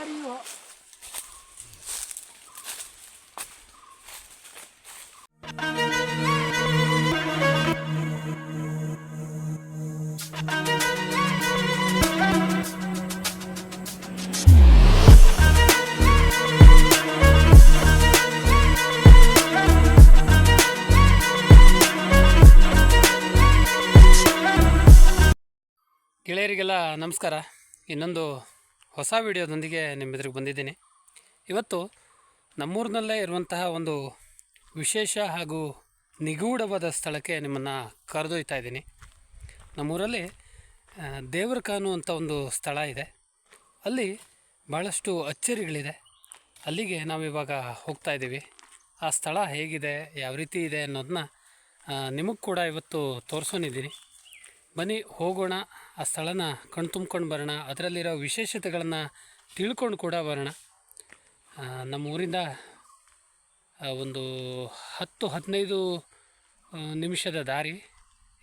ಯಾರಿಗೂ ಗೆಳೆಯರಿಗೆಲ್ಲ ನಮಸ್ಕಾರ. ಇನ್ನೊಂದು ಹೊಸ ವಿಡಿಯೋದೊಂದಿಗೆ ನಿಮ್ಮ ಎದುರಿಗೆ ಬಂದಿದ್ದೀನಿ. ಇವತ್ತು ನಮ್ಮೂರಿನಲ್ಲೇ ಇರುವಂತಹ ಒಂದು ವಿಶೇಷ ಹಾಗೂ ನಿಗೂಢವಾದ ಸ್ಥಳಕ್ಕೆ ನಿಮ್ಮನ್ನು ಕರೆದೊಯ್ತಾ ಇದ್ದೀನಿ. ನಮ್ಮೂರಲ್ಲಿ ದೇವರ ಕಾನು ಅಂತ ಒಂದು ಸ್ಥಳ ಇದೆ. ಅಲ್ಲಿ ಭಾಳಷ್ಟು ಅಚ್ಚರಿಗಳಿದೆ. ಅಲ್ಲಿಗೆ ನಾವಿವಾಗ ಹೋಗ್ತಾ ಇದ್ದೀವಿ. ಆ ಸ್ಥಳ ಹೇಗಿದೆ, ಯಾವ ರೀತಿ ಇದೆ ಅನ್ನೋದನ್ನ ನಿಮಗೆ ಕೂಡ ಇವತ್ತು ತೋರಿಸೋನಿದ್ದೀನಿ ಬನ್ನಿ ಹೋಗೋಣ, ಆ ಸ್ಥಳನ ಕಣ್ತುಂಬ್ಕೊಂಡು ಬರೋಣ, ಅದರಲ್ಲಿರೋ ವಿಶೇಷತೆಗಳನ್ನು ತಿಳ್ಕೊಂಡು ಕೂಡ ಬರೋಣ. ನಮ್ಮ ಊರಿಂದ ಒಂದು ಹತ್ತು, ಹದಿನೈದು ನಿಮಿಷದ ದಾರಿ.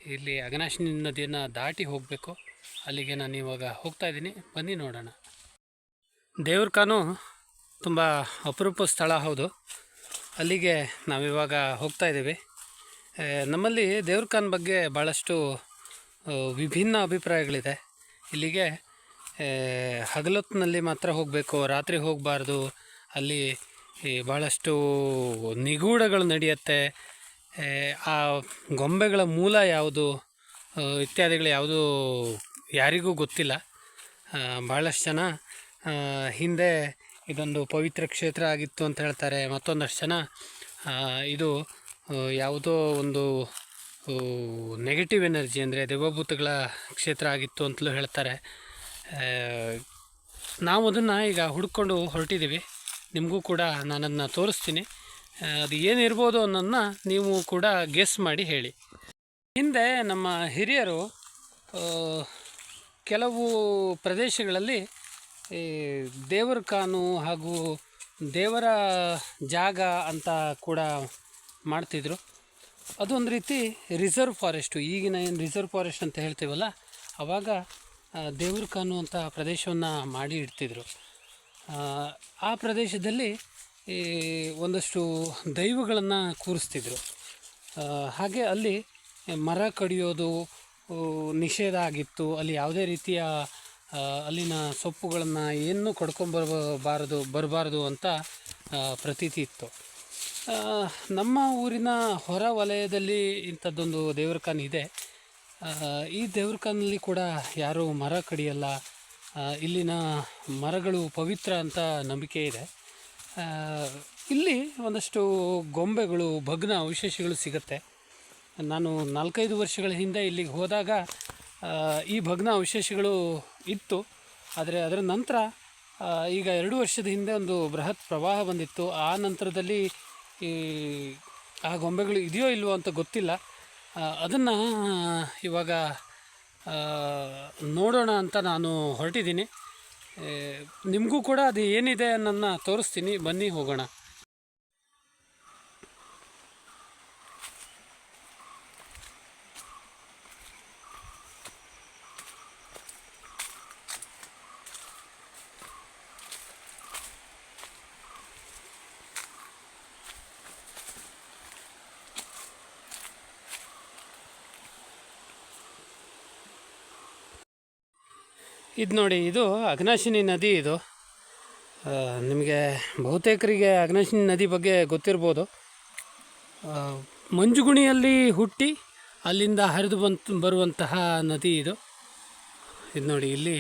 ಇಲ್ಲಿ ಅಗನಾಶಿನಿ ನದಿಯನ್ನು ದಾಟಿ ಹೋಗಬೇಕು. ಅಲ್ಲಿಗೆ ನಾನು ಇವಾಗ ಹೋಗ್ತಾ ಇದ್ದೀನಿ. ಬನ್ನಿ ನೋಡೋಣ. ದೇವ್ರ ಕಾನು ತುಂಬ ಅಪರೂಪ ಸ್ಥಳ ಹೌದು. ಅಲ್ಲಿಗೆ ನಾವಿವಾಗ ಹೋಗ್ತಾ ಇದ್ದೀವಿ. ನಮ್ಮಲ್ಲಿ ದೇವ್ರ ಖಾನ್ ಬಗ್ಗೆ ಭಾಳಷ್ಟು ವಿಭಿನ್ನ ಅಭಿಪ್ರಾಯಗಳಿದೆ. ಇಲ್ಲಿಗೆ ಹಗಲೊತ್ತಿನಲ್ಲಿ ಮಾತ್ರ ಹೋಗಬೇಕು ರಾತ್ರಿ ಹೋಗಬಾರ್ದು. ಅಲ್ಲಿ ಭಾಳಷ್ಟು ನಿಗೂಢಗಳು ನಡೆಯುತ್ತೆ. ಆ, ಗೊಂಬೆಗಳ ಮೂಲ ಯಾವುದು ಇತ್ಯಾದಿಗಳು ಯಾವುದು ಯಾರಿಗೂ ಗೊತ್ತಿಲ್ಲ. ಭಾಳಷ್ಟು ಜನ ಹಿಂದೆ ಇದೊಂದು ಪವಿತ್ರ ಕ್ಷೇತ್ರ ಆಗಿತ್ತು ಅಂತ ಹೇಳ್ತಾರೆ. ಮತ್ತೊಂದಷ್ಟು ಜನ ಇದು ಯಾವುದೋ ಒಂದು ನೆಗೆಟಿವ್ ಎನರ್ಜಿ ಅಂದರೆ ದೇವಭೂತಗಳ ಕ್ಷೇತ್ರ ಆಗಿತ್ತು ಅಂತಲೂ ಹೇಳ್ತಾರೆ. ನಾವು ಅದನ್ನು ಈಗ ಹುಡ್ಕೊಂಡು ಹೊರಟಿದ್ದೀವಿ. ನಿಮಗೂ ಕೂಡ ನಾನು ಅದನ್ನ ತೋರಿಸ್ತೀನಿ ಅದು ಏನಿರ್ಬೋದು ಅನ್ನೋದನ್ನ ನೀವು ಕೂಡ ಗೆಸ್ ಮಾಡಿ ಹೇಳಿ. ಹಿಂದೆ ನಮ್ಮ ಹಿರಿಯರು ಕೆಲವು ಪ್ರದೇಶಗಳಲ್ಲಿ ಈ ದೇವರ ಕಾನು ಹಾಗೂ ದೇವರ ಜಾಗ ಅಂತ ಕೂಡ ಮಾಡ್ತಿದ್ರು. ಅದೊಂದು ರೀತಿ ರಿಸರ್ವ್ ಫಾರೆಸ್ಟು ಈಗಿನ ಏನು ರಿಸರ್ವ್ ಫಾರೆಸ್ಟ್ ಅಂತ ಹೇಳ್ತೀವಲ್ಲ ಆವಾಗ ಆ, ಅನ್ನುವಂಥ ಪ್ರದೇಶವನ್ನು ಮಾಡಿ ಇಡ್ತಿದ್ರು. ಆ, ಪ್ರದೇಶದಲ್ಲಿ ಈ ಒಂದಷ್ಟು ದೈವಗಳನ್ನು ಕೂರಿಸ್ತಿದ್ರು. ಹಾಗೆ ಅಲ್ಲಿ ಮರ ಕಡಿಯೋದು ನಿಷೇಧ ಆಗಿತ್ತು. ಅಲ್ಲಿ ಯಾವುದೇ ರೀತಿಯ ಅಲ್ಲಿನ ಸೊಪ್ಪುಗಳನ್ನು ಏನೂ ಕಡ್ಕೊಂಬರಬಾರದು ಬರಬಾರ್ದು ಅಂತ ಪ್ರತೀತಿ ಇತ್ತು. ನಮ್ಮ ಊರಿನ ಹೊರ ವಲಯದಲ್ಲಿ ಇಂಥದ್ದೊಂದು ದೇವ್ರ ಇದೆ. ಈ ದೇವ್ರ ಖಾನಲ್ಲಿ ಕೂಡ ಯಾರೂ ಮರ ಕಡಿಯಲ್ಲ. ಇಲ್ಲಿನ ಮರಗಳು ಪವಿತ್ರ ಅಂತ ನಂಬಿಕೆ ಇದೆ. ಇಲ್ಲಿ ಒಂದಷ್ಟು ಗೊಂಬೆಗಳು, ಭಗ್ನ ಅವಶೇಷಗಳು ಸಿಗುತ್ತೆ. ನಾನು ನಾಲ್ಕೈದು ವರ್ಷಗಳ ಹಿಂದೆ ಇಲ್ಲಿಗೆ ಹೋದಾಗ ಈ ಭಗ್ನ ಅವಶೇಷಗಳು ಇತ್ತು. ಆದರೆ ಅದರ ನಂತರ ಈಗ ಎರಡು ವರ್ಷದ ಹಿಂದೆ ಒಂದು ಬೃಹತ್ ಪ್ರವಾಹ ಬಂದಿತ್ತು. ಆ ನಂತರದಲ್ಲಿ ಈ, ಆ ಗೊಂಬೆಗಳು ಇದೆಯೋ ಇಲ್ವೋ ಅಂತ ಗೊತ್ತಿಲ್ಲ. ಅದನ್ನು, ಇವಾಗ ನೋಡೋಣ ಅಂತ ನಾನು ಹೊರಟಿದ್ದೀನಿ. ನಿಮಗೂ ಕೂಡ ಅದು ಏನಿದೆ ಅನ್ನೋದನ್ನ ತೋರಿಸ್ತೀನಿ. ಬನ್ನಿ ಹೋಗೋಣ. ಇದು ನೋಡಿ, ಇದು ಅಗ್ನಾಶಿನಿ ನದಿ ಇದು. ನಿಮಗೆ ಬಹುತೇಕರಿಗೆ ಅಗ್ನಾಶಿನಿ ನದಿ ಬಗ್ಗೆ ಗೊತ್ತಿರ್ಬೋದು. ಮಂಜುಗುಣಿಯಲ್ಲಿ ಹುಟ್ಟಿ ಅಲ್ಲಿಂದ ಹರಿದು ಬಂತು, ಬರುವಂತಹ ನದಿ ಇದು. ಇದು ನೋಡಿ, ಇಲ್ಲಿ,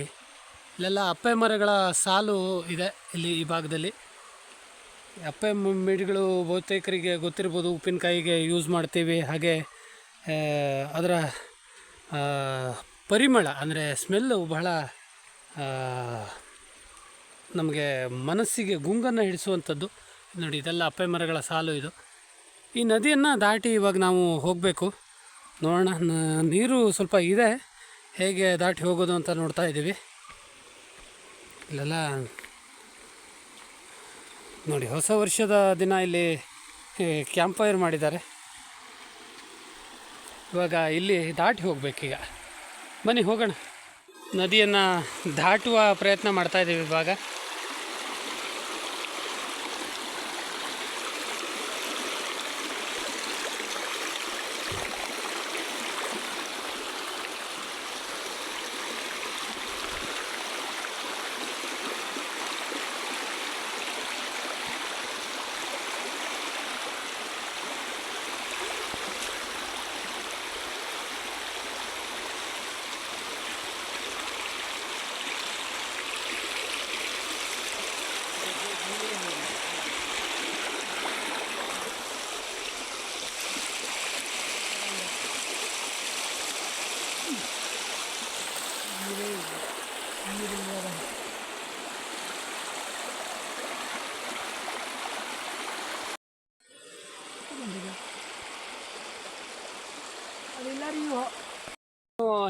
ಇಲ್ಲೆಲ್ಲ ಅಪ್ಪೆ ಮರಗಳ ಸಾಲು ಇದೆ ಇಲ್ಲಿ ಈ ಭಾಗದಲ್ಲಿ. ಅಪ್ಪೆ ಮಿಡಿಗಳು ಬಹುತೇಕರಿಗೆ ಗೊತ್ತಿರ್ಬೋದು, ಉಪ್ಪಿನಕಾಯಿಗೆ ಯೂಸ್ ಮಾಡ್ತೀವಿ. ಹಾಗೆ ಅದರ ಪರಿಮಳ ಅಂದರೆ ಸ್ಮೆಲ್ಲು ಬಹಳ ನಮಗೆ ಮನಸ್ಸಿಗೆ ಗುಂಗನ್ನು ಹಿಡಿಸುವಂಥದ್ದು. ನೋಡಿ, ಇದೆಲ್ಲ ಅಪ್ಪೆ ಮರಗಳ ಸಾಲು ಇದು. ಈ ನದಿಯನ್ನು ದಾಟಿ ಇವಾಗ ನಾವು ಹೋಗಬೇಕು. ನೋಡೋಣ ನೀರು ಸ್ವಲ್ಪ ಇದೆ. ಹೇಗೆ ದಾಟಿ ಹೋಗೋದು ಅಂತ ನೋಡ್ತಾ ಇದ್ದೀವಿ. ಇಲ್ಲೆಲ್ಲ ನೋಡಿ, ಹೊಸ ವರ್ಷದ ದಿನ ಇಲ್ಲಿ ಕ್ಯಾಂಪ್ ಫೈರ್ ಮಾಡಿದ್ದಾರೆ. ಇವಾಗ ಇಲ್ಲಿ ದಾಟಿ ಹೋಗಬೇಕೀಗ. ಬನ್ನಿ, ಹೋಗೋಣ. ನದಿಯನ್ನು ದಾಟುವ ಪ್ರಯತ್ನ ಮಾಡ್ತಾ ಇದ್ದೀವಿ ಇವಾಗ.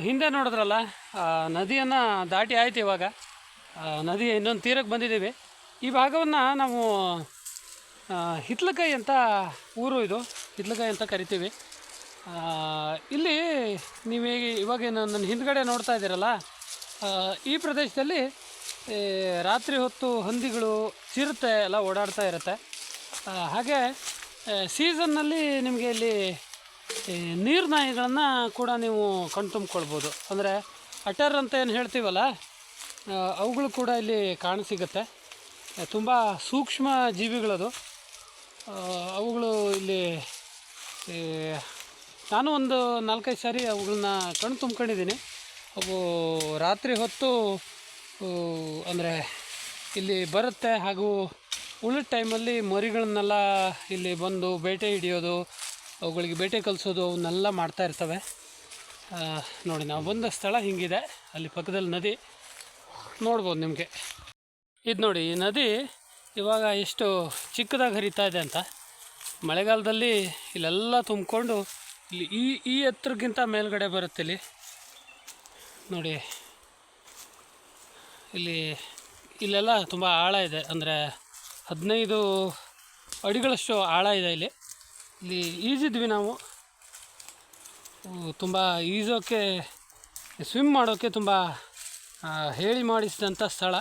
ಹಿಂದೆ ನೋಡಿದ್ರಲ್ಲ ನದಿಯನ್ನು ದಾಟಿ ಆಯ್ತು ಇವಾಗ. ನದಿ ಇನ್ನೊಂದು ತೀರಕ್ಕೆ ಬಂದಿದ್ದೀವಿ. ಈ ಭಾಗವನ್ನು ನಾವು ಹಿತ್ಲಕೈ ಹಿತ್ಲಕಾಯಿ ಅಂತ ಊರು ಇದು. ಹಿತ್ಲಕಾಯಿ ಅಂತ ಕರಿತೀವಿ. ಇಲ್ಲಿ ನೀವು ಹೇಗೆ ಇವಾಗ ನನ್ನ ಹಿಂದ್ಗಡೆ ನೋಡ್ತಾ ಇದ್ದೀರಲ್ಲ ಈ ಪ್ರದೇಶದಲ್ಲಿ ರಾತ್ರಿ ಹೊತ್ತು ಹಂದಿಗಳು ಚಿರತೆ ಎಲ್ಲ ಓಡಾಡ್ತಾ ಇರುತ್ತೆ. ಹಾಗೆ ಸೀಸನ್ನಲ್ಲಿ ನಿಮಗೆ ಇಲ್ಲಿ ನೀರು ನಾಯಿಗಳನ್ನು ಕೂಡ ನೀವು ಕಣ್ತುಂಬ್ಕೊಳ್ಬೋದು. ಅಂದರೆ ಅಟರ್ ಅಂತ ಏನು ಹೇಳ್ತೀವಲ್ಲ ಅವುಗಳು ಕೂಡ ಇಲ್ಲಿ ಕಾಣಸಿಗುತ್ತೆ ತುಂಬ ಸೂಕ್ಷ್ಮ ಜೀವಿಗಳದು. ಅವುಗಳು ಇಲ್ಲಿ ನಾನು ಒಂದು ನಾಲ್ಕೈದು ಸಾರಿ ಅವುಗಳನ್ನ ಕಣ್ಣು ತುಂಬ್ಕೊಂಡಿದ್ದೀನಿ. ಅವು ರಾತ್ರಿ ಹೊತ್ತು ಅಂದರೆ ಇಲ್ಲಿ ಬರುತ್ತೆ ಹಾಗೂ ಉಳಿದ ಟೈಮಲ್ಲಿ ಮರಿಗಳನ್ನೆಲ್ಲ ಇಲ್ಲಿ ಬಂದು ಬೇಟೆ ಹಿಡಿಯೋದು, ಅವುಗಳಿಗೆ ಬೇಟೆ ಕಲಿಸೋದು, ಅವನ್ನೆಲ್ಲ ಮಾಡ್ತಾ ಇರ್ತವೆ. ನೋಡಿ, ನಾವು ಬಂದ ಸ್ಥಳ ಹಿಂಗಿದೆ. ಅಲ್ಲಿ ಪಕ್ಕದಲ್ಲಿ ನದಿ. ನೋಡ್ಬೋದು ನಿಮಗೆ. ಇದು ನೋಡಿ, ಈ ನದಿ ಇವಾಗ ಎಷ್ಟು ಚಿಕ್ಕದಾಗಿ ಹರಿತಾ ಇದೆ ಅಂತ. ಮಳೆಗಾಲದಲ್ಲಿ ಇಲ್ಲೆಲ್ಲ ತುಂಬಿಕೊಂಡು ಇಲ್ಲಿ ಈ ಈ ಎತ್ತರಕ್ಕಿಂತ ಮೇಲ್ಗಡೆ ಬರುತ್ತೆ ಇಲ್ಲಿ. ನೋಡಿ, ಇಲ್ಲಿ, ಇಲ್ಲೆಲ್ಲ ತುಂಬ ಆಳ ಇದೆ. ಅಂದರೆ ಹದಿನೈದು ಅಡಿಗಳಷ್ಟು ಆಳ ಇದೆ ಇಲ್ಲಿ. ಇಲ್ಲಿ ಈಜಿದ್ವಿ ನಾವು. ತುಂಬ ಈಜೋಕ್ಕೆ ಸ್ವಿಮ್ ಮಾಡೋಕ್ಕೆ ತುಂಬ ಹೇಳಿ ಮಾಡಿಸಿದಂಥ ಸ್ಥಳ.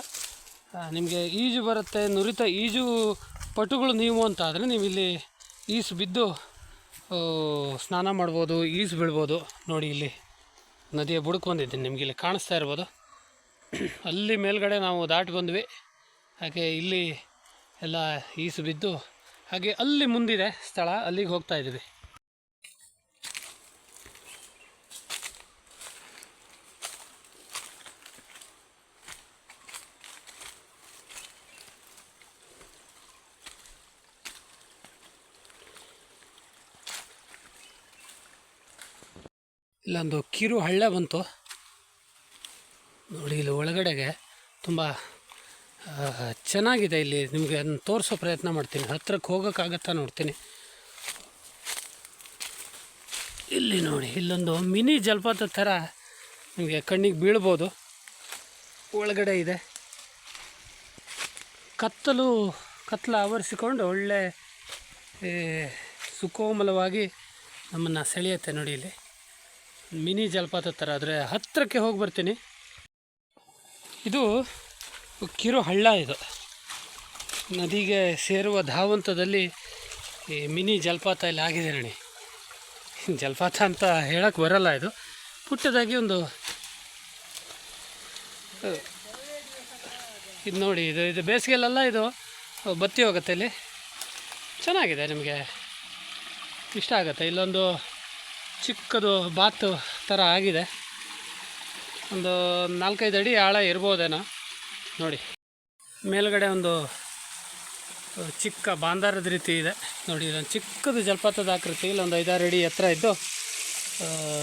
ನಿಮಗೆ ಈಜು ಬರುತ್ತೆ, ನುರಿತ ಈಜು ಪಟುಗಳು ನೀವು ಅಂತ ಆದರೆ ನೀವು ಇಲ್ಲಿ ಈಸು ಬಿದ್ದು ಸ್ನಾನ ಮಾಡ್ಬೋದು ಈಜು ಬೀಳ್ಬೋದು. ನೋಡಿ ಇಲ್ಲಿ ನದಿಯ ಬುಡಕ್ಕೆ ಬಂದಿದ್ದೀನಿ, ನಿಮಗೆ ಇಲ್ಲಿ ಕಾಣಿಸ್ತಾ ಇರ್ಬೋದು. ಅಲ್ಲಿ ಮೇಲ್ಗಡೆ ನಾವು ದಾಟಿ ಬಂದ್ವಿ. ಹಾಗೆ ಇಲ್ಲಿ ಎಲ್ಲ ಈಸು ಬಿದ್ದು, ಹಾಗೆ ಅಲ್ಲಿ ಮುಂದಿದೆ ಸ್ಥಳ, ಅಲ್ಲಿಗೆ ಹೋಗ್ತಾ ಇದ್ದೀವಿ. ಇಲ್ಲೊಂದು ಕಿರು ಹಳ್ಳ ಬಂತು. ನೋಡಿ ಇಲ್ಲಿ ಒಳಗಡೆಗೆ ತುಂಬ ಚೆನ್ನಾಗಿದೆ ಇಲ್ಲಿ. ನಿಮಗೆ ಅದನ್ನು ತೋರಿಸೋ ಪ್ರಯತ್ನ ಮಾಡ್ತೀನಿ. ಹತ್ರಕ್ಕೆ ಹೋಗೋಕ್ಕಾಗತ್ತಾ ನೋಡ್ತೀನಿ. ಇಲ್ಲಿ ನೋಡಿ, ಇಲ್ಲೊಂದು ಮಿನಿ ಜಲಪಾತ ಥರ ನಿಮಗೆ ಕಣ್ಣಿಗೆ ಬೀಳ್ಬೋದು. ಒಳಗಡೆ ಇದೆ. ಕತ್ತಲು ಕತ್ತಲು ಆವರಿಸಿಕೊಂಡು ಒಳ್ಳೆ ಸುಕೋಮಲವಾಗಿ ನಮ್ಮನ್ನು ಸೆಳೆಯುತ್ತೆ ನೋಡಿ ಇಲ್ಲಿ. ಮಿನಿ ಜಲಪಾತ ಥರ ಆದರೆ ಹತ್ತಿರಕ್ಕೆ ಹೋಗಿ ಬರ್ತೀನಿ. ಇದು ಕಿರು ಹಳ್ಳ ಇದು. ನದಿಗೆ ಸೇರುವ ಧಾವಂತದಲ್ಲಿ ಈ ಮಿನಿ ಜಲಪಾತ ಇಲ್ಲಿ ಆಗಿದೆ ನೋಡಿ. ಜಲಪಾತ ಅಂತ ಹೇಳಕ್ಕೆ ಬರಲ್ಲ ಇದು. ಪುಟ್ಟದಾಗಿ ಒಂದು ಇದು ನೋಡಿ, ಇದು ಇದು ಬೇಸಿಗೆಲ್ಲ ಇದು ಬತ್ತಿ ಹೋಗುತ್ತೆ ಇಲ್ಲಿ. ಚೆನ್ನಾಗಿದೆ ನಿಮಗೆ. ಇಷ್ಟ ಆಗುತ್ತೆ. ಇಲ್ಲೊಂದು ಚಿಕ್ಕದು ಬಾತು ಥರ ಆಗಿದೆ. ಒಂದು ನಾಲ್ಕೈದು ಅಡಿ ಆಳ ಇರ್ಬೋದೇನೋ. ನೋಡಿ. ಮೇಲ್ಗಡೆ ಒಂದು ಚಿಕ್ಕ ಬಾಂದಾರದ ರೀತಿ ಇದೆ. ನೋಡಿ, ಇದೊಂದು ಚಿಕ್ಕದು ಜಲಪಾತದ ಆಕೃತಿ. ಇಲ್ಲೊಂದು ಐದಾರು ಅಡಿ ಎತ್ತರ ಇದ್ದು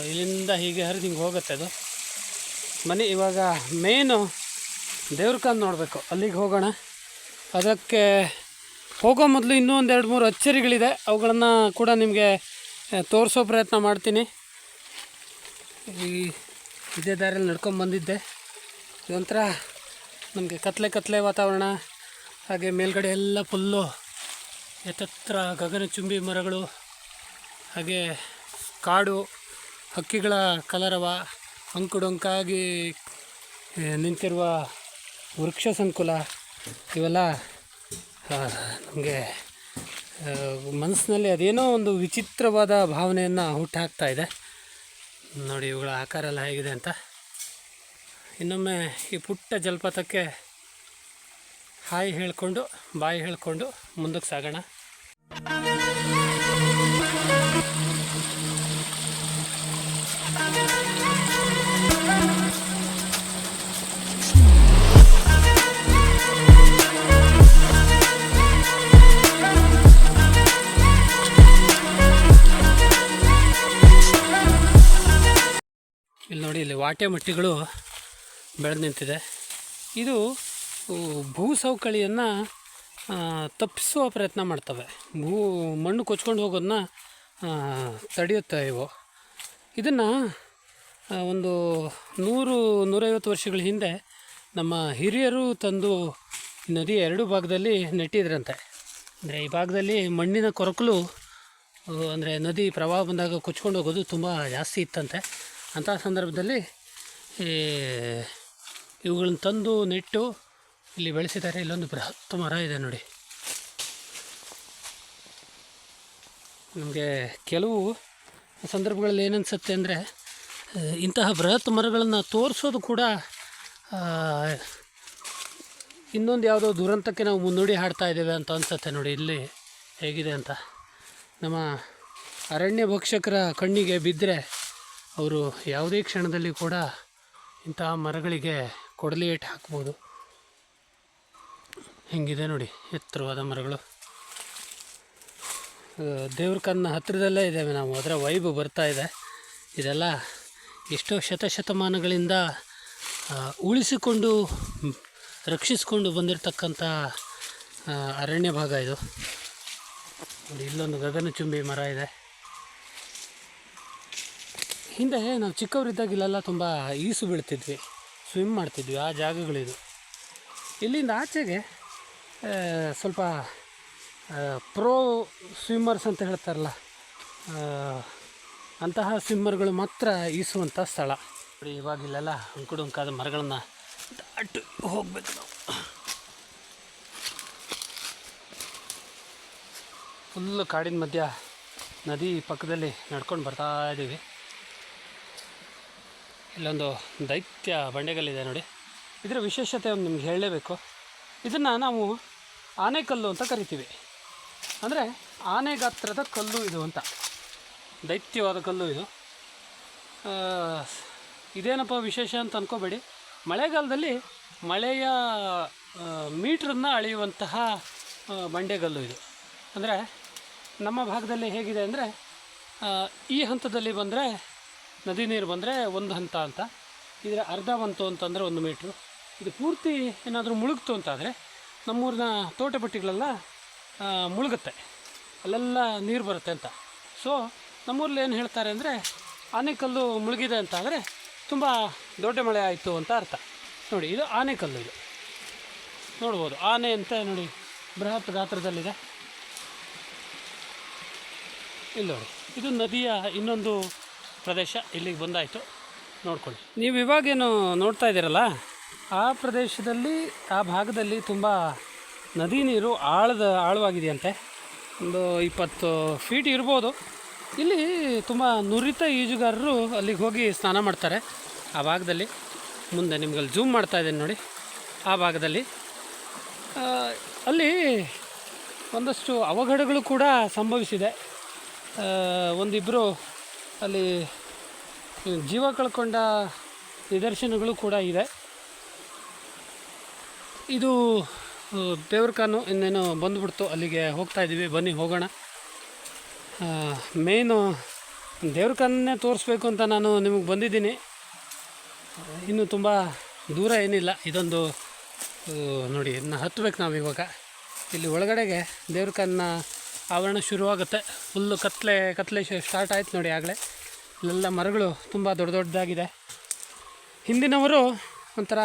ಇಲ್ಲಿಂದ ಹೀಗೆ ಹರಿದು ಹಿಂಗೆ ಹೋಗುತ್ತೆ ಅದು. ಮನೆ ಇವಾಗ ಮೇನು ದೇವ್ರಕಂದು ನೋಡಬೇಕು. ಅಲ್ಲಿಗೆ ಹೋಗೋಣ. ಅದಕ್ಕೆ ಹೋಗೋ ಮೊದಲು ಇನ್ನೂ ಒಂದೆರಡು ಮೂರು ಅಚ್ಚರಿಗಳಿದೆ. ಅವುಗಳನ್ನು ಕೂಡ ನಿಮಗೆ ತೋರಿಸೋ ಪ್ರಯತ್ನ ಮಾಡ್ತೀನಿ. ಈ ಇದೇ ದಾರಿಯಲ್ಲಿ ನಡ್ಕೊಂಡು ಬಂದಿದ್ದೆ. ಇದೊಂಥರ ನಮಗೆ ಕತ್ಲೆ ಕತ್ಲೆ ವಾತಾವರಣ, ಹಾಗೆ ಮೇಲ್ಗಡೆ ಎಲ್ಲ ಫುಲ್ಲು ಎತ್ತತ್ರ ಗಗನಚುಂಬಿ ಮರಗಳು, ಹಾಗೆ ಕಾಡು, ಹಕ್ಕಿಗಳ ಕಲರವ, ಅಂಕುಡೊಂಕಾಗಿ ನಿಂತಿರುವ ವೃಕ್ಷ ಸಂಕುಲ, ಇವೆಲ್ಲ ನಮಗೆ ಮನಸ್ಸಿನಲ್ಲಿ ಅದೇನೋ ಒಂದು ವಿಚಿತ್ರವಾದ ಭಾವನೆಯನ್ನು ಹುಟ್ಟಾಕ್ತಾ ಇದೆ. ನೋಡಿ ಇವುಗಳ ಆಕಾರ ಎಲ್ಲ ಹೇಗಿದೆ ಅಂತ. ಇನ್ನೊಮ್ಮೆ ಈ ಪುಟ್ಟ ಜಲಪಾತಕ್ಕೆ ಹಾಯಿ ಹೇಳಿಕೊಂಡು, ಬಾಯಿ ಹೇಳಿಕೊಂಡು ಮುಂದಕ್ಕೆ ಸಾಗೋಣ. ನೋಡಿ ಇಲ್ಲಿ ವಾಟೆ ಮಟ್ಟಿಗಳು ಬೆಳೆದು ನಿಂತಿದೆ. ಇದು ಭೂ ಸವಕಳಿಯನ್ನು ತಪ್ಪಿಸುವ ಪ್ರಯತ್ನ ಮಾಡ್ತವೆ. ಭೂ ಮಣ್ಣು ಕೊಚ್ಕೊಂಡು ಹೋಗೋದನ್ನ ತಡೆಯುತ್ತೆ ಇವು. ಇದನ್ನು ಒಂದು ನೂರು, ನೂರೈವತ್ತು ವರ್ಷಗಳ ಹಿಂದೆ ನಮ್ಮ ಹಿರಿಯರು ತಂದು ನದಿ ಎರಡು ಭಾಗದಲ್ಲಿ ನೆಟ್ಟಿದ್ರಂತೆ. ಅಂದರೆ ಈ ಭಾಗದಲ್ಲಿ ಮಣ್ಣಿನ ಕೊರಕಲು ಅಂದರೆ ನದಿ ಪ್ರವಾಹ ಬಂದಾಗ ಕೊಚ್ಕೊಂಡು ಹೋಗೋದು ತುಂಬ ಜಾಸ್ತಿ ಇತ್ತಂತೆ. ಅಂಥ ಸಂದರ್ಭದಲ್ಲಿ, ಈ ಇವುಗಳನ್ನ ತಂದು ನೆಟ್ಟು ಇಲ್ಲಿ ಬೆಳೆಸಿದ್ದಾರೆ. ಇಲ್ಲೊಂದು ಬೃಹತ್ ಮರ ಇದೆ ನೋಡಿ. ನಮಗೆ ಕೆಲವು ಸಂದರ್ಭಗಳಲ್ಲಿ ಏನನ್ಸುತ್ತೆ ಅಂದರೆ ಇಂತಹ ಬೃಹತ್ ಮರಗಳನ್ನು ತೋರಿಸೋದು ಕೂಡ ಇನ್ನೊಂದು ಯಾವುದೋ ದುರಂತಕ್ಕೆ ನಾವು ಮುನ್ನುಡಿ ಹಾಡ್ತಾ ಇದ್ದೇವೆ ಅಂತ ಅನಿಸುತ್ತೆ ನೋಡಿ ಇಲ್ಲಿ ಹೇಗಿದೆ ಅಂತ. ನಮ್ಮ ಅರಣ್ಯ ಭಕ್ಷಕರ ಕಣ್ಣಿಗೆ ಬಿದ್ದರೆ ಅವರು ಯಾವುದೇ ಕ್ಷಣದಲ್ಲಿ ಕೂಡ ಇಂತಹ ಮರಗಳಿಗೆ ಕೊಡಲಿ ಏಟು ಹಾಕ್ಬೋದು. ಹೆಂಗಿದೆ ನೋಡಿ, ಎತ್ತರವಾದ ಮರಗಳು. ದೇವ್ರ ಕನ್ನ ಹತ್ತಿರದಲ್ಲೇ ಇದ್ದೇವೆ ನಾವು, ಅದರ ವೈಬ್ ಬರ್ತಾ ಇದೆ. ಇದೆಲ್ಲ ಎಷ್ಟೋ ಶತಶತಮಾನಗಳಿಂದ ಉಳಿಸಿಕೊಂಡು, ರಕ್ಷಿಸಿಕೊಂಡು ಬಂದಿರತಕ್ಕಂಥ ಅರಣ್ಯ ಭಾಗ ಇದು. ನೋಡಿ, ಇಲ್ಲೊಂದು ಗಗನಚುಂಬಿ ಮರ ಇದೆ. ಹಿಂದೆ ನಾವು ಚಿಕ್ಕವರಿದ್ದಾಗ ಇಲ್ಲೆಲ್ಲ ತುಂಬ ಈಸು ಬೀಳ್ತಿದ್ವಿ ಸ್ವಿಮ್ ಮಾಡ್ತಿದ್ವಿ ಆ ಜಾಗಗಳಿದು. ಇಲ್ಲಿಂದ ಆಚೆಗೆ ಸ್ವಲ್ಪ ಪ್ರೋ ಸ್ವಿಮ್ಮರ್ಸ್ ಅಂತ ಹೇಳ್ತಾರಲ್ಲ ಅಂತಹ ಸ್ವಿಮ್ಮರ್ಗಳು ಮಾತ್ರ ಈಸುವಂಥ ಸ್ಥಳ. ನೋಡಿ, ಇವಾಗ ಇಲ್ಲೆಲ್ಲ ಅಂಕುಡುಂಕಾದ ಮರಗಳನ್ನು ದಾಟು ಹೋಗ್ಬೇಕು ನಾವು. ಫುಲ್ಲು ಕಾಡಿನ ಮಧ್ಯ, ನದಿ ಪಕ್ಕದಲ್ಲಿ ನಡ್ಕೊಂಡು ಬರ್ತಾ ಇದ್ದೀವಿ ಇಲ್ಲೊಂದು ದೈತ್ಯ ಬಂಡೆಗಲ್ಲಿದೆ ನೋಡಿ. ಇದರ ವಿಶೇಷತೆ ಒಂದು ನಿಮ್ಗೆ ಹೇಳಲೇಬೇಕು. ಇದನ್ನು ನಾವು ಆನೆಕಲ್ಲು ಅಂತ ಕರಿತೀವಿ. ಅಂದರೆ ಆನೆ ಗಾತ್ರದ ಕಲ್ಲು ಇದು ಅಂತ. ದೈತ್ಯವಾದ ಕಲ್ಲು ಇದು. ಇದೇನಪ್ಪ ವಿಶೇಷ ಅಂತ ಅಂದ್ಕೋಬೇಡಿ ಮಳೆಗಾಲದಲ್ಲಿ ಮಳೆಯ ಮೀಟ್ರನ್ನು ಅಳೆಯುವಂತಹ ಬಂಡೆಗಲ್ಲು ಇದು. ಅಂದರೆ ನಮ್ಮ ಭಾಗದಲ್ಲಿ ಹೇಗಿದೆ ಅಂದರೆ ಈ ಹಂತದಲ್ಲಿ ಬಂದರೆ ನದಿ ನೀರು ಬಂದರೆ ಒಂದು ಹಂತ ಅಂತ. ಇದರ ಅರ್ಧ ಬಂತು ಅಂತಂದರೆ ಒಂದು ಮೀಟ್ರು. ಇದು ಪೂರ್ತಿ ಏನಾದರೂ ಮುಳುಗ್ತು ಅಂತಾದರೆ ನಮ್ಮೂರಿನ ತೋಟಪಟ್ಟಿಗಳೆಲ್ಲ ಮುಳುಗುತ್ತೆ. ಅಲ್ಲೆಲ್ಲ ನೀರು ಬರುತ್ತೆ ಅಂತ. ಸೊ ನಮ್ಮೂರಲ್ಲಿ ಏನು ಹೇಳ್ತಾರೆ ಅಂದರೆ ಆನೆಕಲ್ಲು ಮುಳುಗಿದೆ ಅಂತ ಆದರೆ ತುಂಬ ದೊಡ್ಡ ಮಳೆ ಆಯಿತು ಅಂತ ಅರ್ಥ. ನೋಡಿ, ಇದು ಆನೆಕಲ್ಲು ಇದು. ನೋಡ್ಬೋದು, ಆನೆ ಅಂತ ನೋಡಿ, ಬೃಹತ್ ಗಾತ್ರದಲ್ಲಿದೆ. ಇಲ್ಲಿ ನೋಡಿ, ಇದು ನದಿಯ ಇನ್ನೊಂದು ಪ್ರದೇಶ ಇಲ್ಲಿಗೆ ಬಂದಾಯಿತು. ನೋಡ್ಕೊಳ್ಳಿ. ನೀವು ಇವಾಗೇನು ನೋಡ್ತಾ ಇದ್ದೀರಲ್ಲ, ಆ ಪ್ರದೇಶದಲ್ಲಿ, ಆ ಭಾಗದಲ್ಲಿ ತುಂಬ ನದಿ ನೀರು ಆಳದ, ಆಳವಾಗಿದೆಯಂತೆ. ಒಂದು ಇಪ್ಪತ್ತು ಫೀಟ್ ಇರ್ಬೋದು. ಇಲ್ಲಿ ತುಂಬ ನುರಿತ ಈಜುಗಾರರು ಅಲ್ಲಿಗೆ ಹೋಗಿ ಸ್ನಾನ ಮಾಡ್ತಾರೆ. ಆ ಭಾಗದಲ್ಲಿ, ಮುಂದೆ ನಿಮ್ಗೆ ಅಲ್ಲಿ ಜೂಮ್ ಮಾಡ್ತಾ ಇದ್ದೀನಿ ನೋಡಿ. ಆ ಭಾಗದಲ್ಲಿ ಅಲ್ಲಿ ಒಂದಷ್ಟು ಅವಘಡಗಳು ಕೂಡ ಸಂಭವಿಸಿದೆ. ಒಂದಿಬ್ಬರು ಅಲ್ಲಿ ಜೀವ ಕಳ್ಕೊಂಡ ನಿದರ್ಶನಗಳು ಕೂಡ ಇದೆ. ಇದು ಬೇವ್ರಕಾನು ಇನ್ನೇನು ಬಂದುಬಿಡ್ತು, ಅಲ್ಲಿಗೆ ಹೋಗ್ತಾ ಇದ್ದೀವಿ ಬನ್ನಿ ಹೋಗೋಣ. ಮೇಯ್ನು ದೇವ್ರ ಕಾನನ್ನೇ ತೋರಿಸ್ಬೇಕು ಅಂತ ನಾನು ನಿಮಗೆ ಬಂದಿದ್ದೀನಿ. ಇನ್ನು ತುಂಬ ದೂರ ಏನಿಲ್ಲ, ಇದೊಂದು ನೋಡಿ ಇದನ್ನ ಹತ್ತಬೇಕು ನಾವು ಇವಾಗ. ಇಲ್ಲಿ ಒಳಗಡೆಗೆ ದೇವ್ರಕಾನ ಆವರಣ ಶುರುವಾಗುತ್ತೆ. ಫುಲ್ಲು ಕತ್ತಲೆ ಕತ್ಲೆ ಸ್ಟಾರ್ಟ್ ಆಯ್ತು ನೋಡಿ ಆಗಲೇ. ಇಲ್ಲೆಲ್ಲ ಮರಗಳು ತುಂಬ ದೊಡ್ಡ ದೊಡ್ಡದಾಗಿದೆ. ಹಿಂದಿನವರು ಒಂಥರ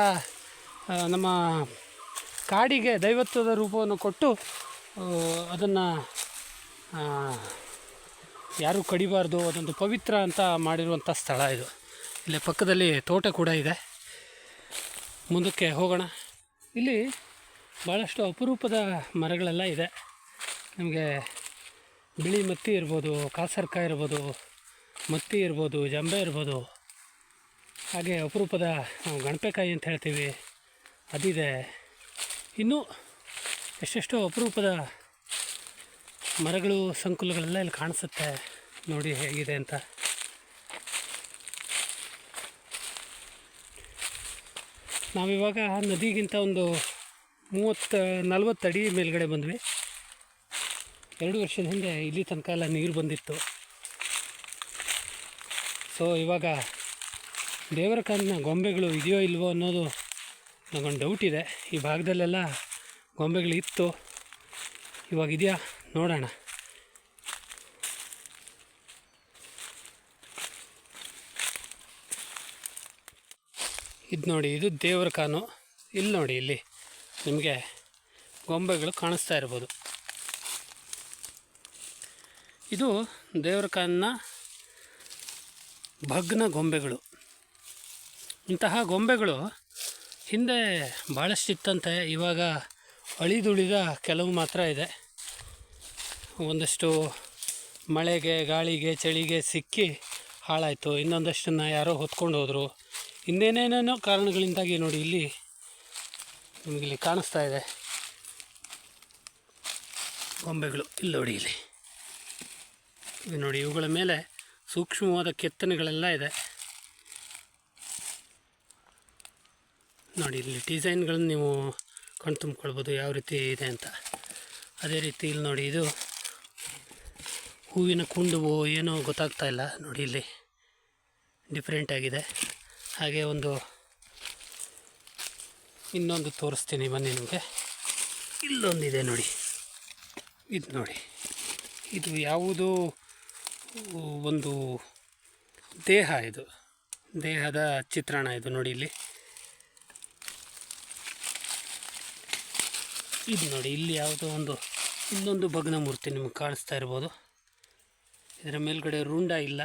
ನಮ್ಮ ಕಾಡಿಗೆ ದೈವತ್ವದ ರೂಪವನ್ನು ಕೊಟ್ಟು ಅದನ್ನು ಯಾರೂ ಕಡಿಬಾರ್ದು, ಅದೊಂದು ಪವಿತ್ರ ಅಂತ ಮಾಡಿರುವಂಥ ಸ್ಥಳ ಇದು. ಇಲ್ಲಿ ಪಕ್ಕದಲ್ಲಿ ತೋಟ ಕೂಡ ಇದೆ. ಮುಂದಕ್ಕೆ ಹೋಗೋಣ. ಇಲ್ಲಿ ಭಾಳಷ್ಟು ಅಪರೂಪದ ಮರಗಳೆಲ್ಲ ಇದೆ. ನಮಗೆ ಬಿಳಿ ಮತ್ತಿ ಇರ್ಬೋದು ಕಾಸರ್ಕ ಇರ್ಬೋದು ಮತ್ತಿ ಇರ್ಬೋದು, ಜಂಬೆ ಇರ್ಬೋದು. ಹಾಗೆ ಅಪರೂಪದ ನಾವು ಗಣಪೆಕಾಯಿ ಅಂತ ಹೇಳ್ತೀವಿ. ಅದಿದೆ. ಇನ್ನೂ ಎಷ್ಟೆಷ್ಟೋ ಅಪರೂಪದ ಮರಗಳು, ಸಂಕುಲಗಳೆಲ್ಲ ಇಲ್ಲಿ ಕಾಣಿಸುತ್ತೆ. ನೋಡಿ ಹೇಗಿದೆ ಅಂತ. ನಾವಿವಾಗ ನದಿಗಿಂತ ಒಂದು ಮೂವತ್ತು, ನಲ್ವತ್ತು ಅಡಿ ಮೇಲ್ಗಡೆ ಬಂದ್ವಿ. ಎರಡು ವರ್ಷದ ಹಿಂದೆ ಇಲ್ಲಿ ತನಕ ಎಲ್ಲ ನೀರು ಬಂದಿತ್ತು. ಸೊ ಇವಾಗ ದೇವರ ಕಾಲಿನ ಗೊಂಬೆಗಳು ಇದೆಯೋ ಇಲ್ವೋ ಅನ್ನೋದು ನನಗೊಂದು ಡೌಟ್ ಇದೆ. ಈ ಭಾಗದಲ್ಲೆಲ್ಲ ಗೊಂಬೆಗಳು ಇತ್ತು. ಇವಾಗ ಇದೆಯಾ? ನೋಡೋಣ. ಇದು ನೋಡಿ, ಇದು ದೇವರ ಕಾನು. ಇಲ್ಲಿ ನೋಡಿ, ಇಲ್ಲಿ ನಿಮಗೆ ಗೊಂಬೆಗಳು ಕಾಣಿಸ್ತಾ ಇರ್ಬೋದು. ಇದು ದೇವರ ಕಾನಿನ ಭಗ್ನ ಗೊಂಬೆಗಳು. ಇಂತಹ ಗೊಂಬೆಗಳು ಹಿಂದೆ ಭಾಳಷ್ಟು ಇತ್ತಂತೆ, ಇವಾಗ ಅಳಿದುಳಿದ ಕೆಲವು ಮಾತ್ರ ಇದೆ. ಒಂದಷ್ಟು ಮಳೆಗೆ, ಗಾಳಿಗೆ, ಚಳಿಗೆ ಸಿಕ್ಕಿ ಹಾಳಾಯಿತು. ಇನ್ನೊಂದಷ್ಟನ್ನು ಯಾರೋ ಹೊತ್ಕೊಂಡು ಹೋದರು. ಇನ್ನೇನೇನೇನೋ ಕಾರಣಗಳಿಂದಾಗಿ ನೋಡಿ ಇಲ್ಲಿ ನಿಮಗಿಲ್ಲಿ ಕಾಣಿಸ್ತಾ ಇದೆ. ಗೊಂಬೆಗಳು. ಇಲ್ಲಿ ನೋಡಿ ಇಲ್ಲಿ. ನೋಡಿ ಇವುಗಳ ಮೇಲೆ ಸೂಕ್ಷ್ಮವಾದ ಕೆತ್ತನೆಗಳೆಲ್ಲ ಇದೆ. ನೋಡಿ, ಇಲ್ಲಿ ಡಿಸೈನ್ಗಳನ್ನು ನೀವು ಕಣ್ತುಂಬ್ಕೊಳ್ಬೋದು ಯಾವ ರೀತಿ ಇದೆ ಅಂತ. ಅದೇ ರೀತಿ ಇಲ್ಲಿ ನೋಡಿ, ಇದು ಹೂವಿನ ಕುಂಡುವು ಏನೋ ಗೊತ್ತಾಗ್ತಾ ಇಲ್ಲ. ನೋಡಿ, ಇಲ್ಲಿ ಡಿಫ್ರೆಂಟ್ ಆಗಿದೆ. ಹಾಗೆ ಒಂದು ಇನ್ನೊಂದು ತೋರಿಸ್ತೀನಿ ಬನ್ನಿ ನಿಮಗೆ. ಇಲ್ಲೊಂದಿದೆ ನೋಡಿ. ಇದು ನೋಡಿ, ಇದು ಯಾವುದು ಒಂದು ದೇಹ ಇದು. ದೇಹದ ಚಿತ್ರಣ ಇದು ನೋಡಿ ಇಲ್ಲಿ. ಇದು ನೋಡಿ, ಇಲ್ಲಿ ಯಾವುದೋ ಒಂದು, ಇನ್ನೊಂದು ಭಗ್ನ ಮೂರ್ತಿ ನಿಮಗೆ ಕಾಣಿಸ್ತಾ ಇರ್ಬೋದು. ಇದರ ಮೇಲ್ಗಡೆ ರುಂಡ ಇಲ್ಲ.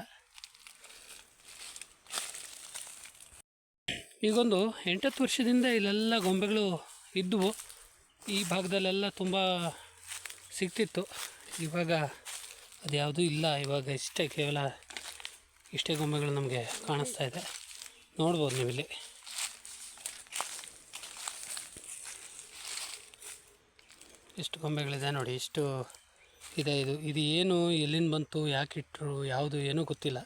ಈಗೊಂದು ಎಂಟತ್ತು ವರ್ಷದಿಂದ ಇಲ್ಲೆಲ್ಲ ಗೊಂಬೆಗಳು ಇದ್ದವು ಈ ಭಾಗದಲ್ಲೆಲ್ಲ ತುಂಬ ಸಿಗ್ತಿತ್ತು. ಇವಾಗ ಅದು ಯಾವುದೂ ಇಲ್ಲ. ಇವಾಗ ಇಷ್ಟೇ ಕೇವಲ ಇಷ್ಟೇ ಗೊಂಬೆಗಳು ನಮಗೆ ಕಾಣಿಸ್ತಾ ಇದೆ. ನೋಡ್ಬೋದು ನೀವು ಇಲ್ಲಿ ಎಷ್ಟು ಗೊಂಬೆಗಳಿದೆ ನೋಡಿ, ಇಷ್ಟು ಇದೆ ಇದು. ಇದು ಏನು, ಎಲ್ಲಿಂದ ಬಂತು, ಯಾಕೆ ಇಟ್ಟರು ಯಾವುದು ಏನೂ ಗೊತ್ತಿಲ್ಲ.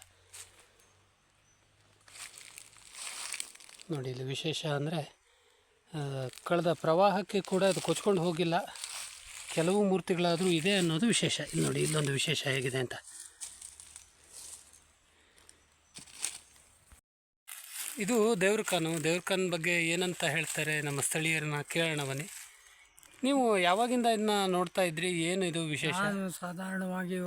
ನೋಡಿ, ಇಲ್ಲಿ ವಿಶೇಷ ಅಂದರೆ ಕಳೆದ ಪ್ರವಾಹಕ್ಕೆ ಕೂಡ ಅದು ಕೊಚ್ಕೊಂಡು ಹೋಗಿಲ್ಲ. ಕೆಲವು ಮೂರ್ತಿಗಳಾದರೂ ಇದೆ ಅನ್ನೋದು ವಿಶೇಷ. ಇಲ್ಲಿ ನೋಡಿ, ಇಲ್ಲೊಂದು ವಿಶೇಷ ಹೇಗಿದೆ ಅಂತ. ಇದು ದೇವ್ರ ಕಾನು. ದೇವ್ರ ಕಾನ್ ಬಗ್ಗೆ ಏನಂತ ಹೇಳ್ತಾರೆ ನಮ್ಮ ಸ್ಥಳೀಯರನ್ನ ಕೇಳೋಣ ನೀವು ಯಾವಾಗಿಂದ ಇದನ್ನ ನೋಡ್ತಾ ಇದ್ರಿ? ಏನು ಇದು ವಿಶೇಷ? ಸಾಧಾರಣವಾಗಿ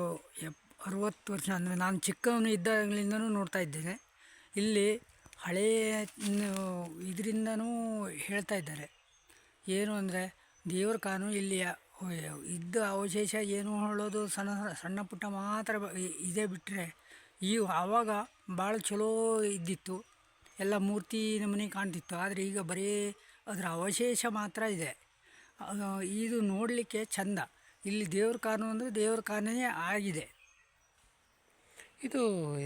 ಎಪ್ ಅರುವತ್ತು ವರ್ಷ, ಅಂದರೆ ನಾನು ಚಿಕ್ಕವನು ಇದ್ದಾಗಲಿಂದನೂ ನೋಡ್ತಾ ಇದ್ದೇನೆ. ಇಲ್ಲಿ ಹಳೆಯ ಇದರಿಂದನೂ ಹೇಳ್ತಾ ಇದ್ದಾರೆ. ಏನು ಅಂದರೆ, ದೇವ್ರ ಕಾನು ಇಲ್ಲಿ ಇದ್ದ ಅವಶೇಷ ಏನು ಹೇಳೋದು ಸಣ್ಣ ಸಣ್ಣ ಪುಟ್ಟ ಮಾತ್ರ ಇದೇ ಬಿಟ್ಟರೆ ಈ ಆವಾಗ ಭಾಳ ಚಲೋ ಇದ್ದಿತ್ತು. ಎಲ್ಲ ಮೂರ್ತಿ ನಮೂನೆ ಕಾಣ್ತಿತ್ತು. ಆದರೆ ಈಗ ಬರೀ ಅದರ ಅವಶೇಷ ಮಾತ್ರ ಇದೆ. ಇದು ನೋಡಲಿಕ್ಕೆ ಚಂದ. ಇಲ್ಲಿ ದೇವ್ರ ಕಾರಣ ಅಂದರೆ ದೇವ್ರ ಕಾರಣನೇ ಆಗಿದೆ. ಇದು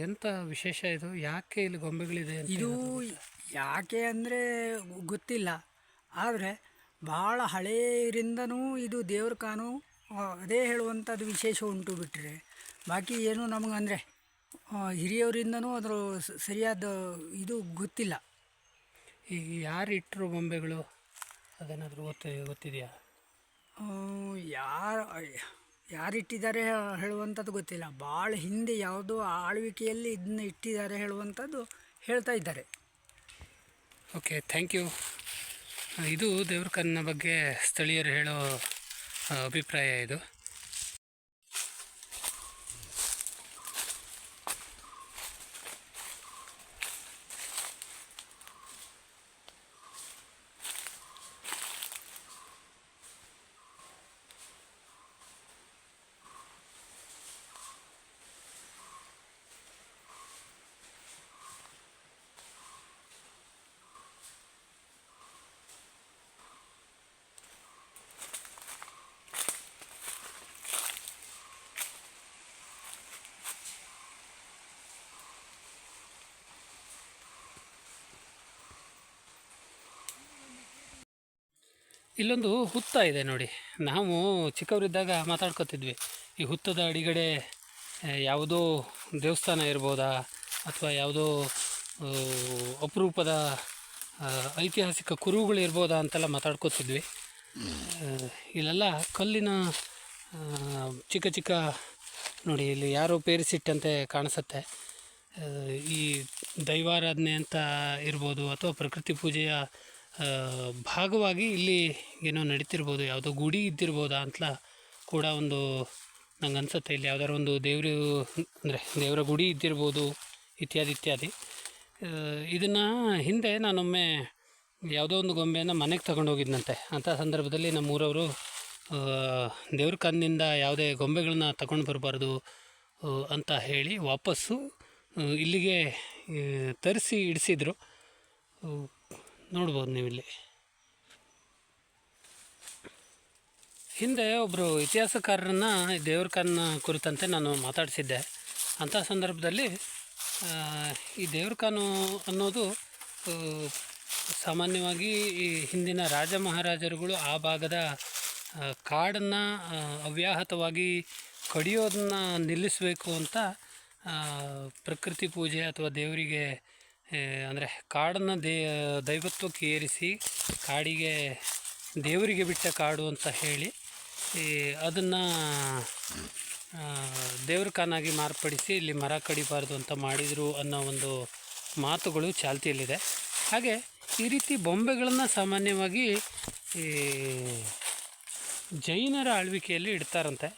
ಎಂಥ ವಿಶೇಷ ಇದು? ಯಾಕೆ ಇಲ್ಲಿ ಗೊಂಬೆಗಳಿದೆ ಇದು ಯಾಕೆ ಅಂದರೆ ಗೊತ್ತಿಲ್ಲ. ಆದರೆ ಭಾಳ ಹಳೆಯರಿಂದನೂ ಇದು ದೇವ್ರ ಕಾನು ಅದೇ ಹೇಳುವಂಥದ್ದು ವಿಶೇಷ ಉಂಟು ಬಿಟ್ಟರೆ ಬಾಕಿ ಏನು ನಮಗೆ ಅಂದರೆ ಹಿರಿಯವರಿಂದನೂ ಅದರ ಸರಿಯಾದ ಇದು ಗೊತ್ತಿಲ್ಲ. ಈಗ ಯಾರು ಇಟ್ಟರು ಬೊಂಬೆಗಳು? ಅದೇನಾದರೂ ಗೊತ್ತ ಗೊತ್ತಿದೆಯಾ? ಯಾರು ಯಾರಿಟ್ಟಿದ್ದಾರೆ ಹೇಳುವಂಥದ್ದು ಗೊತ್ತಿಲ್ಲ. ಭಾಳ ಹಿಂದೆ ಯಾವುದೋ ಆಳ್ವಿಕೆಯಲ್ಲಿ ಇದನ್ನ ಇಟ್ಟಿದ್ದಾರೆ ಹೇಳುವಂಥದ್ದು ಹೇಳ್ತಾ ಇದ್ದಾರೆ. ಓಕೆ ಥ್ಯಾಂಕ್ ಯು ಇದು ದೇವ್ರ ಕನ್ನ ಬಗ್ಗೆ ಸ್ಥಳೀಯರು ಹೇಳೋ ಅಭಿಪ್ರಾಯ ಇದು. ಇಲ್ಲೊಂದು ಹುತ್ತ ಇದೆ ನೋಡಿ. ನಾವು ಚಿಕ್ಕವರಿದ್ದಾಗ ಮಾತಾಡ್ಕೊತಿದ್ವಿ. ಈ ಹುತ್ತದ ಅಡಿಗಡೆ ಯಾವುದೋ ದೇವಸ್ಥಾನ ಇರ್ಬೋದಾ? ಅಥವಾ ಯಾವುದೋ ಅಪರೂಪದ ಐತಿಹಾಸಿಕ ಕುರುಗಳು ಇರ್ಬೋದಾ ಅಂತೆಲ್ಲ ಮಾತಾಡ್ಕೊತಿದ್ವಿ. ಇಲ್ಲೆಲ್ಲ ಕಲ್ಲಿನ ಚಿಕ್ಕ ಚಿಕ್ಕ, ನೋಡಿ ಇಲ್ಲಿ ಯಾರೋ ಪೇರಿಸಿಟ್ಟಂತೆ ಕಾಣಿಸುತ್ತೆ. ಈ ದೈವಾರಾಧನೆ ಅಂತ ಇರ್ಬೋದು ಅಥವಾ ಪ್ರಕೃತಿ ಪೂಜೆಯ ಭಾಗವಾಗಿ ಇಲ್ಲಿ ಏನೋ ನಡೀತಿರ್ಬೋದು, ಯಾವುದೋ ಗುಡಿ ಇದ್ದಿರ್ಬೋದಾ ಅಂತ ಕೂಡ ಒಂದು ನಂಗೆ ಅನಿಸುತ್ತೆ. ಇಲ್ಲಿ ಯಾವ್ದಾದ್ರು ಒಂದು ದೇವರು, ಅಂದರೆ ದೇವರ ಗುಡಿ ಇದ್ದಿರ್ಬೋದು, ಇತ್ಯಾದಿ ಇತ್ಯಾದಿ. ಇದನ್ನು ಹಿಂದೆ ನಾನೊಮ್ಮೆ ಯಾವುದೋ ಒಂದು ಗೊಂಬೆಯನ್ನು ಮನೆಗೆ ತಗೊಂಡೋಗಿದ್ನಂತೆ ಅಂಥ ಸಂದರ್ಭದಲ್ಲಿ ನಮ್ಮೂರವರು ದೇವ್ರ ಕಣ್ಣಿಂದ ಯಾವುದೇ ಗೊಂಬೆಗಳನ್ನ ತಗೊಂಡು ಬರಬಾರ್ದು ಅಂತ ಹೇಳಿ ವಾಪಸ್ಸು ಇಲ್ಲಿಗೆ ತರಿಸಿ ಇಡಿಸಿದ್ರು. ನೋಡ್ಬೋದು ನೀವು ಇಲ್ಲಿ ಹಿಂದೆ ಒಬ್ಬರು ಇತಿಹಾಸಕಾರರನ್ನು ದೇವ್ರ ಕನ್ನ ಕುರಿತಂತೆ ನಾನು ಮಾತಾಡಿಸಿದ್ದೆ. ಅಂಥ ಸಂದರ್ಭದಲ್ಲಿ ಈ ದೇವ್ರ ಕಾನು ಅನ್ನೋದು ಸಾಮಾನ್ಯವಾಗಿ ಈ ಹಿಂದಿನ ರಾಜ ಮಹಾರಾಜರುಗಳು ಆ ಭಾಗದ ಕಾಡನ್ನು ಅವ್ಯಾಹತವಾಗಿ ಕಡಿಯೋದನ್ನ ನಿಲ್ಲಿಸಬೇಕು ಅಂತ ಪ್ರಕೃತಿ ಪೂಜೆ ಅಥವಾ ದೇವರಿಗೆ ಅಂದರೆ ಕಾಡನ್ನು ದೇ, ದೈವತ್ವಕ್ಕೆ ಏರಿಸಿ ಕಾಡಿಗೆ, ದೇವರಿಗೆ ಬಿಟ್ಟ ಕಾಡು ಅಂತ ಹೇಳಿ ಅದನ್ನು ದೇವ್ರ ಕಾನಾಗಿ ಮಾರ್ಪಡಿಸಿ ಇಲ್ಲಿ ಮರ ಕಡಿಬಾರ್ದು ಅಂತ ಮಾಡಿದರು ಅನ್ನೋ ಒಂದು ಮಾತುಗಳು ಚಾಲ್ತಿಯಲ್ಲಿದೆ. ಹಾಗೆ ಈ ರೀತಿ ಬೊಂಬೆಗಳನ್ನು ಸಾಮಾನ್ಯವಾಗಿ, ಈ ಜೈನರ ಆಳ್ವಿಕೆಯಲ್ಲಿ ಇಡ್ತಾರಂತೆ.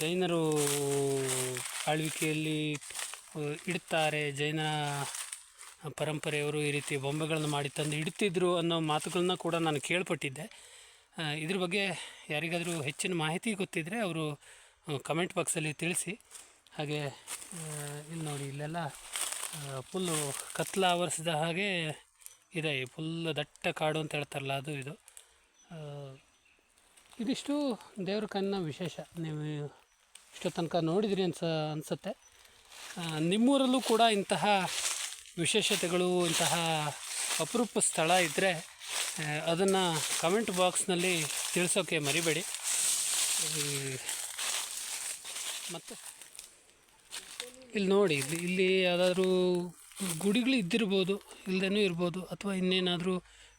ಜೈನರು ಆಳ್ವಿಕೆಯಲ್ಲಿ ಇಡ್ತಾರೆ, ಜೈನ ಪರಂಪರೆಯವರು ಈ ರೀತಿ ಬೊಂಬೆಗಳನ್ನು ಮಾಡಿ ತಂದು ಇಡ್ತಿದ್ರು ಅನ್ನೋ ಮಾತುಗಳನ್ನ ಕೂಡ ನಾನು ಕೇಳ್ಪಟ್ಟಿದ್ದೆ. ಇದ್ರ ಬಗ್ಗೆ ಯಾರಿಗಾದರೂ ಹೆಚ್ಚಿನ ಮಾಹಿತಿ ಗೊತ್ತಿದ್ದರೆ ಅವರು ಕಮೆಂಟ್ ಬಾಕ್ಸಲ್ಲಿ ತಿಳಿಸಿ. ಹಾಗೆ ಇಲ್ಲಿ ನೋಡಿ, ಇಲ್ಲೆಲ್ಲ ಫುಲ್ಲು ಕತ್ಲ ಆವರಿಸಿದ ಹಾಗೆ ಇದೆ. ಫುಲ್ ದಟ್ಟ ಕಾಡು ಅಂತ ಹೇಳ್ತಾರಲ್ಲ, ಅದು ಇದು. ಇದಿಷ್ಟು ದೇವ್ರ ಕನ್ನ ವಿಶೇಷ. ನೀವು ಇಷ್ಟು ತನಕ ನೋಡಿದ್ರಿ ಅನ್ಸ, ಅನಿಸುತ್ತೆ. ನಿಮ್ಮೂರಲ್ಲೂ ಕೂಡ ಇಂತಹ ವಿಶೇಷತೆಗಳು ಇಂತಹ ಅಪರೂಪ ಸ್ಥಳ ಇದ್ದರೆ ಅದನ್ನು ಕಮೆಂಟ್ ಬಾಕ್ಸ್ನಲ್ಲಿ ತಿಳಿಸೋಕ್ಕೆ ಮರಿಬೇಡಿ. ಮತ್ತು? ಇಲ್ಲಿ ನೋಡಿ, ಇಲ್ಲಿ ಇಲ್ಲಿ ಯಾವುದಾದ್ರೂ ಗುಡಿಗಳು ಇದ್ದಿರ್ಬೋದು ಇಲ್ಲದೇನೂ ಇರ್ಬೋದು, ಅಥವಾ ಇನ್ನೇನಾದರೂ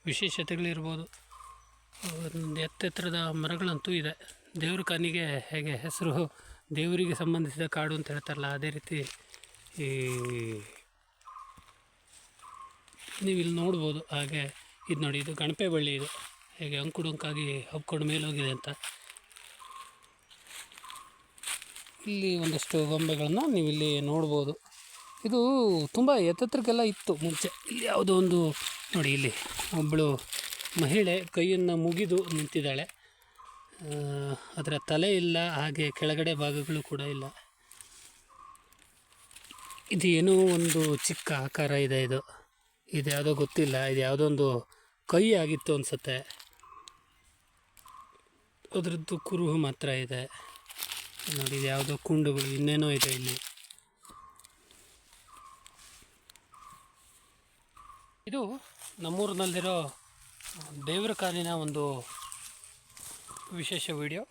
ವಿಶೇಷತೆಗಳಿರ್ಬೋದು ಎತ್ತೆತ್ತರದ ಮರಗಳಂತೂ ಇದೆ. ದೇವ್ರ ಕಾನಿಗೆ ಹೇಗೆ ಹೆಸರು ದೇವರಿಗೆ ಸಂಬಂಧಿಸಿದ ಕಾಡು ಅಂತ ಹೇಳ್ತಾರಲ್ಲ, ಅದೇ ರೀತಿ ಈ ನೀವು ಇಲ್ಲಿ ನೋಡ್ಬೋದು ಹಾಗೆ ಇದು ನೋಡಿ, ಇದು ಗಣಪೆ ಬಳ್ಳಿ ಇದು. ಹೇಗೆ ಅಂಕುಡೊಂಕಾಗಿ ಹಬ್ಕೊಂಡು ಮೇಲೋಗಿದೆ ಅಂತ. ಇಲ್ಲಿ ಒಂದಷ್ಟು ಗೊಂಬೆಗಳನ್ನು ನೀವು ಇಲ್ಲಿ ನೋಡ್ಬೋದು. ಇದು ತುಂಬ ಎತ್ತರಕ್ಕೆಲ್ಲ ಇತ್ತು ಮುಂಚೆ. ಇಲ್ಲಿ ಯಾವುದೋ ಒಂದು, ನೋಡಿ ಇಲ್ಲಿ ಒಬ್ಬಳು ಮಹಿಳೆ ಕೈಯನ್ನು ಮುಗಿದು ನಿಂತಿದ್ದಾಳೆ. ಅದರ ತಲೆ ಇಲ್ಲ, ಹಾಗೆ ಕೆಳಗಡೆ ಭಾಗಗಳು ಕೂಡ ಇಲ್ಲ. ಇದು ಏನೋ ಒಂದು ಚಿಕ್ಕ ಆಕಾರ ಇದೆ ಇದು. ಇದು ಯಾವುದೋ ಗೊತ್ತಿಲ್ಲ ಇದು ಯಾವುದೋ ಒಂದು ಕೈ ಆಗಿತ್ತು ಅನಿಸುತ್ತೆ. ಅದರದ್ದು ಕುರುಹು ಮಾತ್ರ ಇದೆ. ನೋಡಿ ಇದು ಯಾವುದೋ ಕುಂಡುಗಳು, ಇನ್ನೇನೋ ಇದೆ ಇಲ್ಲಿ. ಇದು ನಮ್ಮೂರಿನಲ್ಲಿರೋ ದೇವ್ರ ಕಾನಿನ ಒಂದು ವಿಶೇಷ ವಿಡಿಯೋ.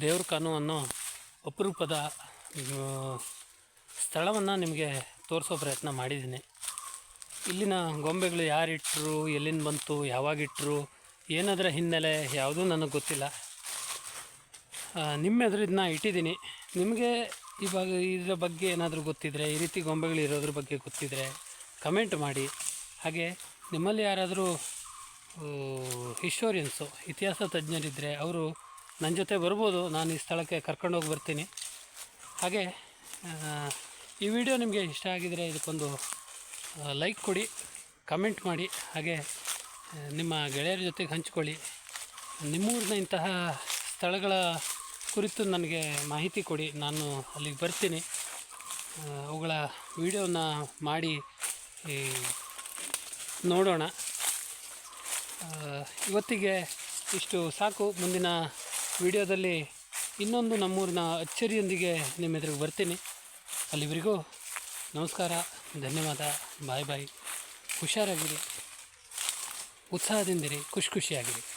ದೇವ್ರ ಕಾನು ಅನ್ನೋ ಅಪರೂಪದ ಸ್ಥಳವನ್ನು ನಿಮಗೆ ತೋರಿಸೋ ಪ್ರಯತ್ನ ಮಾಡಿದ್ದೀನಿ. ಇಲ್ಲಿನ ಗೊಂಬೆಗಳು ಯಾರಿಟ್ಟರು ಎಲ್ಲಿಂದ ಬಂತು ಯಾವಾಗಿಟ್ಟರು ಏನದರ ಹಿನ್ನೆಲೆ ಯಾವುದೂ ನನಗೆ ಗೊತ್ತಿಲ್ಲ. ನಿಮ್ಮ ಎದುರು ಇದನ್ನ ಇಟ್ಟಿದ್ದೀನಿ. ನಿಮಗೆ ಇವಾಗ ಇದರ ಬಗ್ಗೆ ಏನಾದರೂ ಗೊತ್ತಿದ್ದರೆ ಈ ರೀತಿ ಗೊಂಬೆಗಳು ಇರೋದ್ರ ಬಗ್ಗೆ ಗೊತ್ತಿದ್ದರೆ ಕಮೆಂಟ್ ಮಾಡಿ. ಹಾಗೆ ನಿಮ್ಮಲ್ಲಿ ಯಾರಾದರೂ ಹಿಸ್ಟೋರಿಯನ್ಸು ಇತಿಹಾಸ ತಜ್ಞರಿದ್ದರೆ ಅವರು ನನ್ನ ಜೊತೆ ಬರ್ಬೋದು. ನಾನು ಈ ಸ್ಥಳಕ್ಕೆ ಕರ್ಕೊಂಡೋಗಿ ಬರ್ತೀನಿ. ಹಾಗೆ ಈ ವಿಡಿಯೋ ನಿಮಗೆ ಇಷ್ಟ ಆಗಿದರೆ ಇದಕ್ಕೊಂದು ಲೈಕ್ ಕೊಡಿ ಕಮೆಂಟ್ ಮಾಡಿ, ಹಾಗೆ ನಿಮ್ಮ ಗೆಳೆಯರ ಜೊತೆಗೆ ಹಂಚಿಕೊಳ್ಳಿ. ನಿಮ್ಮೂರಿನ ಇಂತಹ ಸ್ಥಳಗಳ ಕುರಿತು ನನಗೆ ಮಾಹಿತಿ ಕೊಡಿ, ನಾನು ಅಲ್ಲಿಗೆ ಬರ್ತೀನಿ. ಅವುಗಳ ವಿಡಿಯೋನ ಮಾಡಿ ನೋಡೋಣ. ಇವತ್ತಿಗೆ ಇಷ್ಟು ಸಾಕು. ಮುಂದಿನ ವಿಡಿಯೋದಲ್ಲಿ ಇನ್ನೊಂದು ನಮ್ಮೂರಿನ ಅಚ್ಚರಿಯೊಂದಿಗೆ ನಿಮ್ಮ ಎದುರಿಗೆ ಬರ್ತೀನಿ. ಅಲ್ಲಿವರೆಗೂ ನಮಸ್ಕಾರ. ಧನ್ಯವಾದ. ಬಾಯ್ ಬಾಯ್. ಹುಷಾರಾಗಿರಿ. ಉತ್ಸಾಹದಿಂದಿರಿ ಖುಷಿ ಖುಷಿಯಾಗಿರಿ.